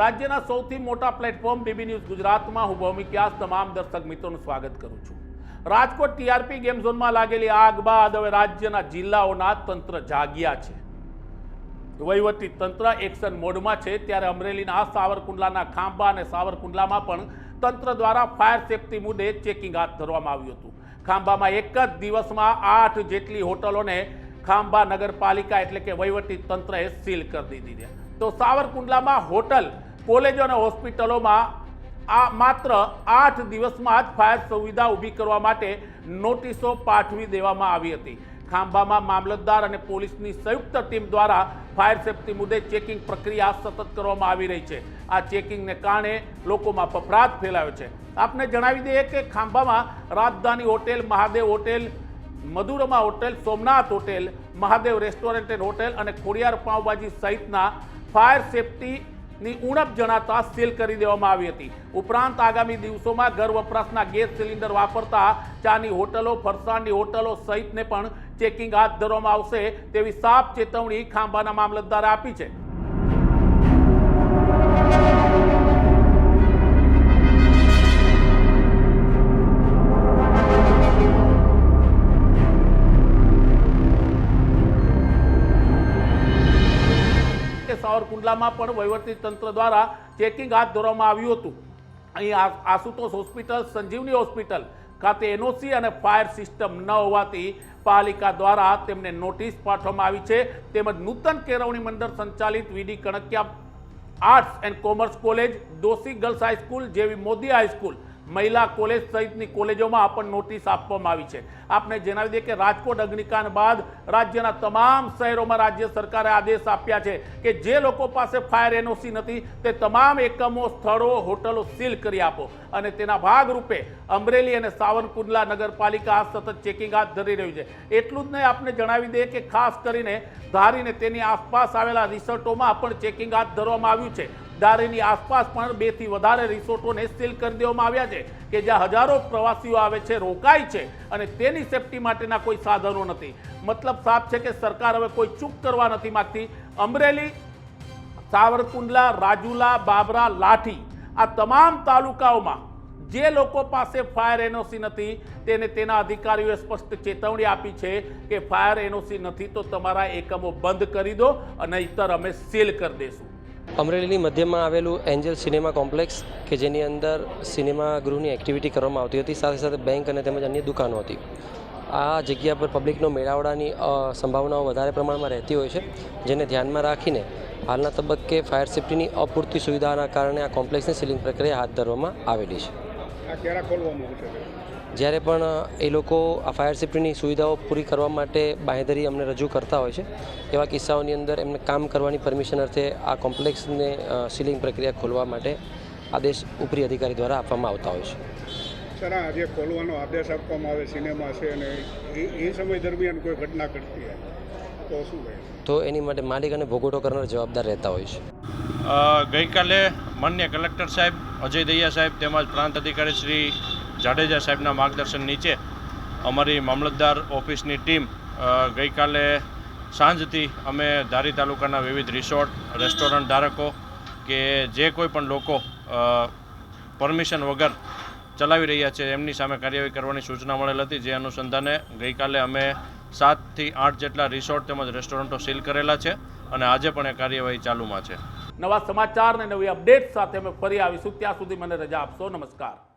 રાજ્યના સૌથી મોટા પ્લેટફોર્મ બીબી ન્યૂઝ ગુજરાતમાં હું ભૌમિક્યાસ તમામ દર્શક મિત્રોનું સ્વાગત કરું છું. રાજકોટ ટીઆરપી ગેમ ઝોનમાં લાગેલી આગ બાદ હવે રાજ્યના જિલ્લાઓના તંત્ર જાગ્યા છે. વહીવટી તંત્ર એક્શન મોડમાં છે, ત્યારે અમરેલીના સાવરકુંડલાના ખાંભા અને સાવરકુંડલામાં પણ તંત્ર દ્વારા ફાયર સેફટી મુદ્દે ચેકિંગ હાથ ધરવામાં આવ્યું હતું. ખાંભામાં એક જ દિવસમાં આઠ જેટલી હોટલોને ખાંભા નગરપાલિકા એટલે કે વહીવટી તંત્રએ સીલ કરી દીધી છે. તો સાવરકુંડલામાં હોટલ કોલેજો અને હોસ્પિટલોમાં આ માત્ર આઠ દિવસમાં જ ફાયર સુવિધા ઊભી કરવા માટે નોટિસો પાઠવી દેવામાં આવી હતી. ખાંભામાં મામલતદાર અને પોલીસની સંયુક્ત ટીમ દ્વારા ફાયર સેફટી મુદ્દે ચેકિંગ પ્રક્રિયા સતત કરવામાં આવી રહી છે. આ ચેકિંગને કારણે લોકોમાં ફફડાટ ફેલાયો છે. આપને જણાવી દઈએ કે ખાંભામાં Rajdhani hotel, Mahadev hotel, Madhurma hotel, Somnath hotel, Mahadev restaurant and hotel અને ખોડિયાર પાવભાજી સહિતના ફાયર સેફટીની ઉણપ જણાતા સીલ કરી દેવામાં આવી હતી. ઉપરાંત આગામી દિવસોમાં ઘર વપરાશના ગેસ સિલિન્ડર વાપરતા ચાની હોટલો, ફરસાણની હોટલો સહિતને પણ ચેકિંગ હાથ ધરવામાં આવશે તેવી સાફ ચેતવણી ખાંભાના મામલતદારે આપી છે. સાવરકુંડલામાં પણ વહીવટી તંત્ર દ્વારા ચેકિંગ હાથ ધરવામાં આવ્યું હતું. અહીં આશુતોષ હોસ્પિટલ, સંજીવની હોસ્પિટલ ખાતે એનઓસી અને ફાયર સિસ્ટમ ન હોવાથી પાલિકા દ્વારા તેમને નોટિસ પાઠવવામાં આવી છે. તેમજ નૂતન કેળવણી મંડળ સંચાલિત VD Kanakiya arts and commerce college, Doshi girls high school જેવી મોદી હાઈસ્કૂલ મહિલા કોલેજ સહિતની કોલેજોમાં પણ નોટિસ આપવામાં આવી છે. આપને જણાવી દઈએ કે રાજકોટ અગ્નિકાંડ બાદ રાજ્યના તમામ શહેરોમાં રાજ્ય સરકારે આદેશ આપ્યા છે કે જે લોકો પાસે ફાયર એનઓસી નથી, તે તમામ એકમો, સ્થળો, હોટલો સીલ કરી આપો. અને તેના ભાગરૂપે અમરેલી અને સાવરકુંડલા નગરપાલિકા સતત ચેકિંગ હાથ ધરી રહ્યું છે. એટલું જ નહીં, આપને જણાવી દઈએ કે ખાસ કરીને ધારીને તેની આસપાસ આવેલા રિસોર્ટોમાં પણ ચેકિંગ હાથ ધરવામાં આવ્યું છે. ધારીની આસપાસ પણ બેથી વધારે રિસોર્ટોને સીલ કરી દેવામાં આવ્યા છે કે જ્યાં હજારો પ્રવાસીઓ આવે છે, રોકાય છે અને તેની સેફટી માટેના કોઈ સાધનો નથી. મતલબ સાફ છે કે સરકાર હવે કોઈ ચૂક કરવા નથી માગતી. અમરેલી, સાવરકુંડલા, રાજુલા, બાબરા, લાઠી આ તમામ તાલુકાઓમાં જે લોકો પાસે ફાયર એનઓસી નથી, તેને તેના અધિકારીઓએ સ્પષ્ટ ચેતવણી આપી છે કે ફાયર એનઓસી નથી તો તમારા એકમો બંધ કરી દો અને નહીતર અમે સીલ કરી દઈશું અમરેલીની મધ્યમાં આવેલું એન્જલ સિનેમા કોમ્પ્લેક્સ કે જેની અંદર સિનેમા ગૃહની એક્ટિવિટી કરવામાં આવતી હતી, સાથે સાથે બેંક અને તેમજ અન્ય દુકાનો હતી. આ જગ્યા પર પબ્લિકનો મેળાવડાની સંભાવનાઓ વધારે પ્રમાણમાં રહેતી હોય છે, જેને ધ્યાનમાં રાખીને હાલના તબક્કે ફાયર સેફ્ટીની અપૂરતી સુવિધાના કારણે આ કોમ્પ્લેક્સની સીલિંગ પ્રક્રિયા હાથ ધરવામાં આવેલી છે. જ્યારે પણ એ લોકો આ ફાયર સેફ્ટીની સુવિધાઓ પૂરી કરવા માટે બાંહેધરી અમને રજૂ કરતા હોય છે એવા કિસ્સાઓની અંદર એમને કામ કરવાની પરમિશન અર્થે આ કોમ્પ્લેક્સને સીલિંગ પ્રક્રિયા ખોલવા માટે આદેશ ઉપરી અધિકારી દ્વારા આપવામાં આવતા હોય છે. સર આ ખોલવાનો આદેશ આપવામાં આવે સિનેમા છે અને એ એ સમય દરમિયાન કોઈ ઘટના ઘટતી હોય તો શું તો એની માટે માલિક અને ભોગવટો કરનાર જવાબદાર રહેતા હોય છે. ગઈકાલે માન્ય કલેક્ટર સાહેબ અજય દૈયા સાહેબ તેમજ પ્રાંત અધિકારી શ્રી જાડેજા સાહેબના માર્ગદર્શન નીચે અમારી મામલતદાર ઓફિસની ટીમ ગઈકાલે સાંજથી અમે ધારી તાલુકાના વિવિધ રિસોર્ટ, રેસ્ટોરન્ટ ધારકો કે જે કોઈ પણ લોકો પરમિશન વગર ચલાવી રહ્યા છે એમની સામે કાર્યવાહી કરવાની સૂચના મળેલ હતી. જે અનુસંધાને ગઈકાલે અમે સાતથી આઠ જેટલા રિસોર્ટ તેમજ રેસ્ટોરન્ટો સીલ કરેલા છે અને આજે પણ એ કાર્યવાહી ચાલુમાં છે. નવા સમાચાર અને નવી અપડેટ સાથે અમે ફરી આવીશું. ત્યાં સુધી મને રજા આપશો. નમસ્કાર.